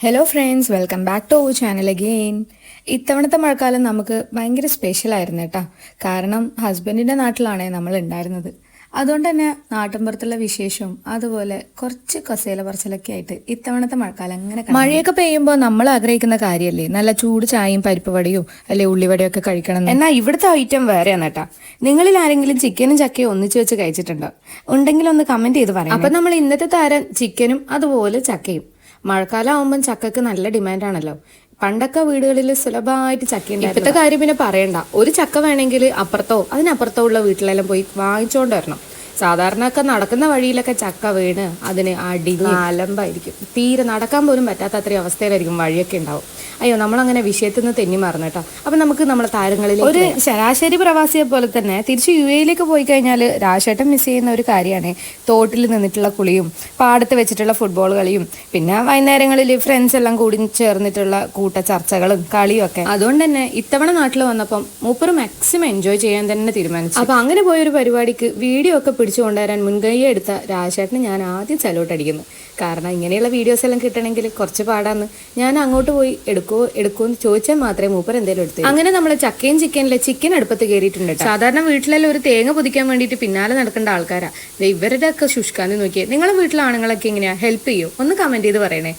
Hello friends welcome back to our channel again ഇത്തവണത്തെ മഴക്കാലം നമുക്ക് ഭയങ്കര സ്പെഷ്യൽ ആയിരുന്നു കേട്ടോ. കാരണം ഹസ്ബൻഡിന്റെ നാട്ടിലാണ് നമ്മൾ ഉണ്ടായിരുന്നത്. അതുകൊണ്ട് തന്നെ നാട്ടിൻപുറത്തുള്ള വിശേഷവും അതുപോലെ കുറച്ച് കസേല പറച്ചിലൊക്കെ ആയിട്ട് ഇത്തവണത്തെ മഴക്കാലം അങ്ങനെ. മഴയൊക്കെ പെയ്യുമ്പോൾ നമ്മൾ ആഗ്രഹിക്കുന്ന കാര്യമല്ലേ? നല്ല ചൂട് ചായയും പരിപ്പ് വടയോ അല്ലെ ഉള്ളിവടയോ ഒക്കെ കഴിക്കണം എന്നാ. എന്നാൽ ഇവിടുത്തെ ഐറ്റം വേറെയാണ് കേട്ടോ. നിങ്ങളിൽ ആരെങ്കിലും ചിക്കനും ചക്കയും ഒന്നിച്ച് വെച്ച് കഴിച്ചിട്ടുണ്ടോ? ഉണ്ടെങ്കിൽ ഒന്ന് കമന്റ് ചെയ്ത് പറയാം അപ്പൊ നമ്മൾ ഇന്നത്തെ താരം ചിക്കനും അതുപോലെ ചക്കയും. മഴക്കാലം ആവുമ്പം ചക്കക്ക് നല്ല ഡിമാൻഡാണല്ലോ. പണ്ടൊക്കെ വീടുകളിൽ സുലഭമായിട്ട് ചക്ക ഇപ്പോഴത്തെ കാര്യം പിന്നെ പറയണ്ട. ഒരു ചക്ക വേണമെങ്കിൽ അപ്പുറത്തോ അതിനപ്പുറത്തോ ഉള്ള വീട്ടിലെല്ലാം പോയി വാങ്ങിച്ചുകൊണ്ട് വരണം. സാധാരണ ഒക്കെ നടക്കുന്ന വഴിയിലൊക്കെ ചക്ക വീണ് അതിന് അടി അലമ്പായിരിക്കും തീരെ നടക്കാൻ പോലും പറ്റാത്ത അത്രയും അവസ്ഥയിലായിരിക്കും വഴിയൊക്കെ ഉണ്ടാവും. അയ്യോ നമ്മളങ്ങനെ വിഷയത്തിൽ നിന്ന് തെന്നി മറന്നു കേട്ടോ. അപ്പൊ നമുക്ക് നമ്മളെ താരങ്ങളിൽ ഒരു ശരാശരി പ്രവാസിയെ പോലെ തന്നെ തിരിച്ച് യു എയിലേക്ക് പോയി കഴിഞ്ഞാൽ രാശേട്ടൻ മിസ് ചെയ്യുന്ന ഒരു കാര്യമാണ്. തോട്ടിൽ നിന്നിട്ടുള്ള കുളിയും പാടത്ത് വെച്ചിട്ടുള്ള ഫുട്ബോൾ കളിയും പിന്നെ വൈകുന്നേരങ്ങളിൽ ഫ്രണ്ട്സ് എല്ലാം കൂടി ചേർന്നിട്ടുള്ള കൂട്ട ചർച്ചകളും കളിയും ഒക്കെ. അതുകൊണ്ട് തന്നെ ഇത്തവണ നാട്ടിൽ വന്നപ്പം മൂപ്പർ മാക്സിമം എൻജോയ് ചെയ്യാൻ തന്നെ തീരുമാനിച്ചു. അപ്പൊ അങ്ങനെ പോയ ഒരു പരിപാടിക്ക് വീഡിയോ ഒക്കെ പിടിച്ചു കൊണ്ടുവരാൻ മുൻകൈ എടുത്ത രാജേട്ടന് ഞാൻ ആദ്യം സലോട്ട് അടിക്കുന്നു. കാരണം ഇങ്ങനെയുള്ള വീഡിയോസ് എല്ലാം കിട്ടണമെങ്കിൽ കുറച്ച് പാടാന്ന് ഞാൻ അങ്ങോട്ട് പോയി എടുക്കുവോ എന്ന് ചോദിച്ചാൽ മാത്രമേ മൂപ്പർ എന്തെങ്കിലും എടുത്തു അങ്ങനെ നമ്മൾ ചക്കയും ചിക്കനിലെ ചിക്കൻ അടുപ്പത്ത് കയറിയിട്ടുണ്ട് ട്ടോ. സാധാരണ വീട്ടിലെല്ലാം ഒരു തേങ്ങ പൊതിക്കാൻ വേണ്ടിയിട്ട് പിന്നാലെ നടക്കേണ്ട ആൾക്കാരാ. ദേ ഇവരുടെ ഒക്കെ ശുഷ്കാന്തി നോക്കിയേ. നിങ്ങളെ വീട്ടിലെ ആണുങ്ങളൊക്കെ എങ്ങനെയാ? ഹെൽപ്പ് ചെയ്യോ? ഒന്ന് കമന്റ് ചെയ്ത് പറയണേ.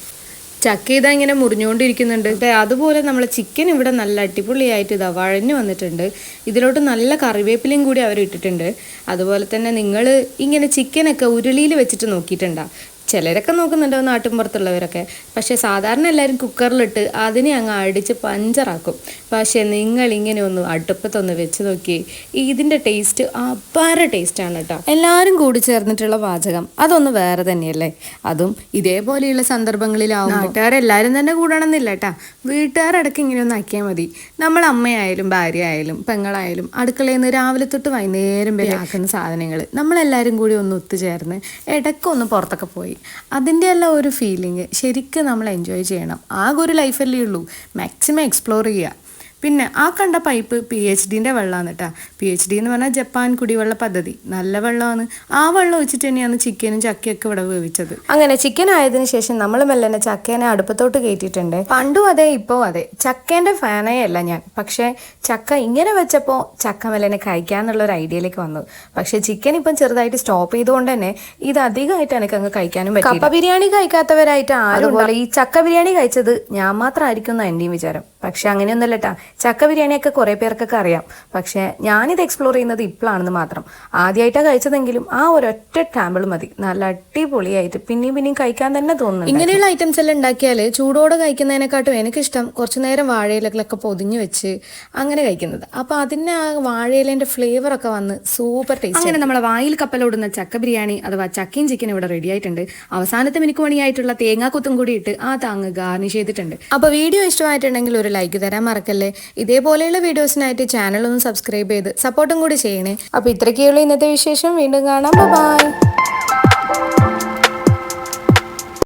ചക്ക ഇതാ ഇങ്ങനെ മുറിഞ്ഞുകൊണ്ടിരിക്കുന്നുണ്ട്. അതുപോലെ നമ്മളെ ചിക്കൻ ഇവിടെ നല്ല അടിപൊളിയായിട്ട് ഇതാ വഴഞ്ഞു വന്നിട്ടുണ്ട്. ഇതിലോട്ട് നല്ല കറിവേപ്പിലയും കൂടി അവർ ഇട്ടിട്ടുണ്ട് അതുപോലെ തന്നെ നിങ്ങൾ ഇങ്ങനെ ചിക്കനൊക്കെ ഉരുളിയിൽ വെച്ചിട്ട് നോക്കിയിട്ടുണ്ടാ. ചിലരൊക്കെ നോക്കുന്നുണ്ടോ നാട്ടിൻപുറത്തുള്ളവരൊക്കെ. പക്ഷെ സാധാരണ എല്ലാവരും കുക്കറിലിട്ട് അതിനെ അങ്ങ് അടിച്ച് പഞ്ചറാക്കും. പക്ഷെ നിങ്ങൾ ഇങ്ങനെ ഒന്ന് അടുപ്പത്തൊന്ന് വെച്ച് നോക്കി ഇതിന്റെ ടേസ്റ്റ് അപാര ടേസ്റ്റാണ് കേട്ടോ. എല്ലാവരും കൂടി ചേർന്നിട്ടുള്ള പാചകം അതൊന്ന് വേറെ തന്നെയല്ലേ? അതും ഇതേപോലെയുള്ള സന്ദർഭങ്ങളിലാവും വീട്ടുകാരെല്ലാവരും തന്നെ കൂടണമെന്നില്ല കേട്ടാ. വീട്ടുകാരടക്കം ഇങ്ങനെ ഒന്ന് ആക്കിയാൽ മതി. നമ്മൾ അമ്മയായാലും ഭാര്യ ആയാലും പെങ്ങളായാലും അടുക്കളയിൽ നിന്ന് രാവിലെ തൊട്ട് വൈകുന്നേരം വരെ ആക്കുന്ന സാധനങ്ങൾ നമ്മളെല്ലാവരും കൂടി ഒന്ന് ഒത്തുചേർന്ന് ഇടയ്ക്കൊന്ന് പുറത്തൊക്കെ പോയി. അതിന്റെ എല്ലാം ഒരു ഫീലിംഗ് ശരിക്കും നമ്മൾ എൻജോയ് ചെയ്യണം. ആകെ ഒരു ലൈഫല്ലേ ഉള്ളൂ. മാക്സിമം എക്സ്പ്ലോർ ചെയ്യുക. പിന്നെ ആ കണ്ട പൈപ്പ് പി എച്ച് ഡിന്റെ വെള്ളമാണ് കേട്ടോ പി എച്ച് ഡി എന്ന് പറഞ്ഞാൽ ജപ്പാൻ കുടിവെള്ള പദ്ധതി. നല്ല വെള്ളമാണ് ആ വെള്ളം ഒഴിച്ചിട്ട് തന്നെയാണ് ചിക്കനും ചക്കയൊക്കെ ഇവിടെ വേവിച്ചത്. അങ്ങനെ ചിക്കൻ ആയതിനു ശേഷം നമ്മൾ മെല്ലനെ ചക്കേനെ അടുപ്പത്തോട്ട് കയറ്റിയിട്ടുണ്ട്. പണ്ടും അതെ ഇപ്പോൾ അതെ. ചക്കേന്റെ ഫാനേ അല്ല ഞാൻ. പക്ഷേ ചക്ക ഇങ്ങനെ വെച്ചപ്പോൾ ചക്ക മെല്ലനെ കഴിക്കാന്നുള്ള ഒരു ഐഡിയയിലേക്ക് വന്നു. പക്ഷേ ചിക്കൻ ഇപ്പം ചെറുതായിട്ട് സ്റ്റോപ്പ് ചെയ്തുകൊണ്ട് തന്നെ ഇത് അധികമായിട്ട് എനിക്ക് അങ്ങ് കഴിക്കാനും പറ്റും കപ്പ ബിരിയാണി കഴിക്കാത്തവരായിട്ട് ആരും ഈ ചക്ക ബിരിയാണി കഴിച്ചത് ഞാൻ മാത്രമായിരിക്കും എന്നാണ് എന്റെയും വിചാരം. പക്ഷെ അങ്ങനെയൊന്നുമല്ല ട്ടാ ചക്ക ബിരിയാണിയൊക്കെ കുറേ പേർക്കൊക്കെ അറിയാം. പക്ഷെ ഞാനിത് എക്സ്പ്ലോർ ചെയ്യുന്നത് ഇപ്പോഴാണെന്ന് മാത്രം. ആദ്യമായിട്ടാണ് കഴിച്ചതെങ്കിലും ആ ഒരൊറ്റ ടാമ്പിൾ മതി. നല്ല അടിപൊളിയായിട്ട് പിന്നെയും പിന്നെയും കഴിക്കാൻ തന്നെ തോന്നുന്നു ഇങ്ങനെയുള്ള ഐറ്റംസ് എല്ലാം ഉണ്ടാക്കിയാൽ ചൂടോടെ കഴിക്കുന്നതിനെക്കാട്ടും എനിക്കിഷ്ടം കുറച്ചു നേരം വാഴയിലൊക്കെ പൊതിഞ്ഞ് വെച്ച് അങ്ങനെ കഴിക്കുന്നത്. അപ്പൊ അതിന് ആ വാഴയിലേന്റെ ഫ്ലേവർ ഒക്കെ വന്ന് സൂപ്പർ ടേസ്റ്റ് അങ്ങനെ നമ്മളെ വായിൽ കപ്പലോടുന്ന ചക്ക ബിരിയാണി അഥവാ ചക്കയും ചിക്കൻ ഇവിടെ റെഡി ആയിട്ടുണ്ട്. അവസാനത്തെ മിനുക്ക് മണിയായിട്ടുള്ള തേങ്ങാക്കുത്തും കൂടി ഇട്ട് ആ താങ്ങ് ഗാർണിഷ് ചെയ്തിട്ടുണ്ട്. അപ്പോൾ വീഡിയോ ഇഷ്ടമായിട്ടുണ്ടെങ്കിൽ ഒരു ലൈക്ക് തരാൻ മറക്കല്ലേ? ഇതേപോലെയുള്ള വീഡിയോസിനായിട്ട് ചാനൽ ഒന്ന് സബ്സ്ക്രൈബ് ചെയ്ത് സപ്പോർട്ടും കൂടി ചെയ്യണേ. അപ്പൊ ഇത്രയൊക്കെയുള്ള ഇന്നത്തെ വിശേഷം. വീണ്ടും കാണാം. ബൈ